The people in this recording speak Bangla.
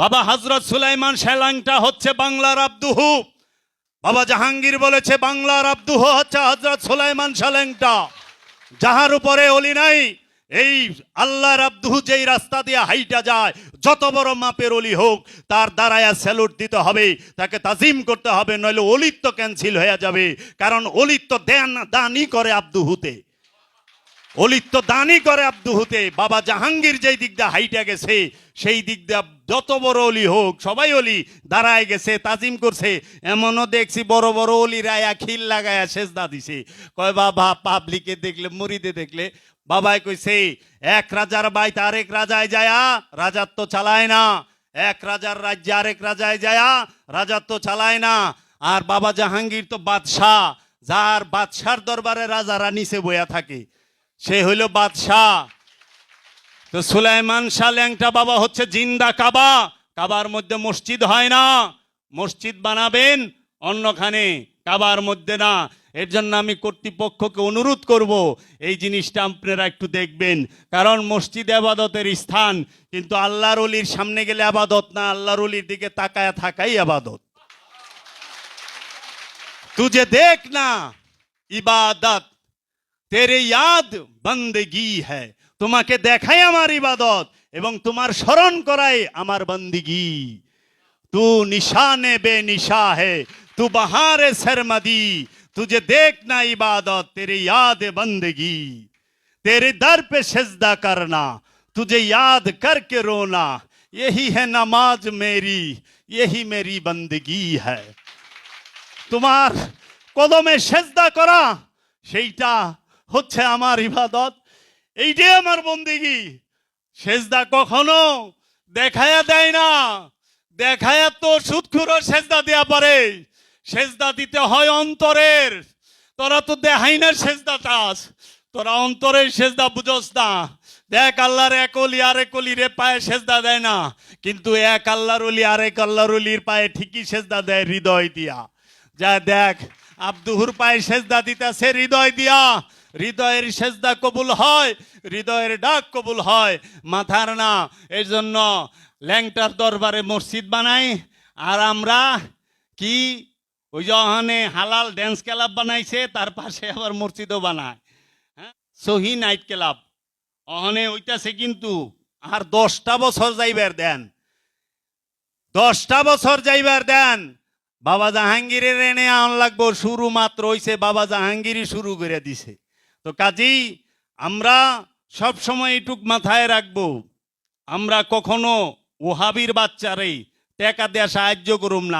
বাবা হজরত সুলাইমান শ্যালাংটা হচ্ছে বাংলার আব্দুহু। বাবা জাহাঙ্গীর বলেছে, বাংলার আব্দুহু হচ্ছে হজরত সুলাইমান শ্যালাংটা যাহার উপরে অলি নাই, এই আল্লাহর আব্দুহু যেই রাস্তা দিয়ে হাইটা যায়, যত বড় মাপের অলি হোক, তার দ্বারায় স্যালুট দিতে হবে, তাকে তাজিম করতে হবে, নইলে অলিত্ব ক্যান্সেল হয়ে যাবে। কারণ অলিত্ব দেন, দানই করে আব্দুহুতে। অলিত্য দানই করে আব্দুহুতে বাবা জাহাঙ্গীর যেই দিক দিয়ে হাইটা গেছে, সেই দিক দিয়ে যত বড় অলি হোক, সবাই অলি, দাঁড়ায় গেছে, তাজিম করছে। এমনও দেখছি বড় বড় অলি রায়া খিল লাগায়া সেজদা দিছে। কয়, বাবা পাবলিকে দেখলে, মুড়িদে দেখলে? বাবাই কইছে, এক রাজার বাইতে আরেক রাজায় যায়া রাজার তো চালায় না। এক রাজার রাজ্যে আরেক রাজায় যায়া রাজার তো চালায় না। আর বাবা জাহাঙ্গীর তো বাদশাহ, যার বাদশার দরবারে রাজারা নিচে বইয়া থাকে। সে হইল বাদশাহ। তো সুলাইমান শাহ ল্যাংটা বাবা হচ্ছে জিন্দা কাবা। কাবার মধ্যে মসজিদ হয় না। মসজিদ বানাবেন অন্যখানে, কাবার মধ্যে না। এর জন্য আমি কর্তৃপক্ষকে অনুরোধ করব, এই জিনিসটা আপনারা একটু দেখবেন। কারণ মসজিদ আবাদতের স্থান, কিন্তু আল্লাহর অলির সামনে গেলে আবাদত না, আল্লাহর অলির দিকে তাকায় থাকাই আবাদত। তুঝে দেখ না, ইবাদত তেরে ইয়াদ বন্দেগি হ্যাঁ তোমাকে দেখাই আমার ইবাদত এবং তোমার স্মরণ করাই আমার বন্দিগি তু নিশানে বে নিশা है तू बहार सरमदी तुझे देखना इबादत तेरे याद बंदगी तेरे दर पे सजदा करना तुझे याद करके रोना यही है नमाज मेरी यही मेरी बंदगी है তোমার কদমে সেজদা করা সেইটা হচ্ছে আমার ইবাদত। এইটাই আমার বন্দিগি। সেজদা কখনো দেখায়া দেয় না। দেখায়া তো সুৎখুরো সেজদা দেয়া পারে সেজদা দিতে হয় অন্তরের। তোরা তো দেখাই না সেজদা চাস। তোরা অন্তরের সেজদা বুঝোস না। দেখ আল্লাহর এক অলি আরেক অলির পায়ে সেজদা দেয় না। কিন্তু এক আল্লাহর অলি আরেক আল্লাহর অলির পায়ে ঠিকই সেজদা দেয় হৃদয় দিয়া। যা দেখ, আব্দুহুর পায়ে সেজদা দিতেছে হৃদয় দিয়া। হৃদয়ের সেজদা কবুল হয়, হৃদয়ের ডাক কবুল হয়, মাথার না। এর জন্য ল্যাংটার দরবারে মসজিদ বানাই, আর আমরা কি ওই ওখানে হালাল ড্যান্স ক্লাব বানাইছে, তার পাশে আবার মসজিদও বানায় হ্যাঁ? সহি নাইট ক্লাব। অহনে ওইটাছে কিন্তু আর দশটা বছর যাইবার দেন। দশটা বছর যাইবার দেন। বাবা জাহাঙ্গীরের এনে আন লাগবো, শুরু মাত্র হইছে, বাবা জাহাঙ্গীরই শুরু করে দিছে। তো কাজেই আমরা সব সময় এটুক মাথায় রাখব, আমরা কখনো ওহাবির বাচ্চারে টেকা দেয়া সাহায্য করুম না।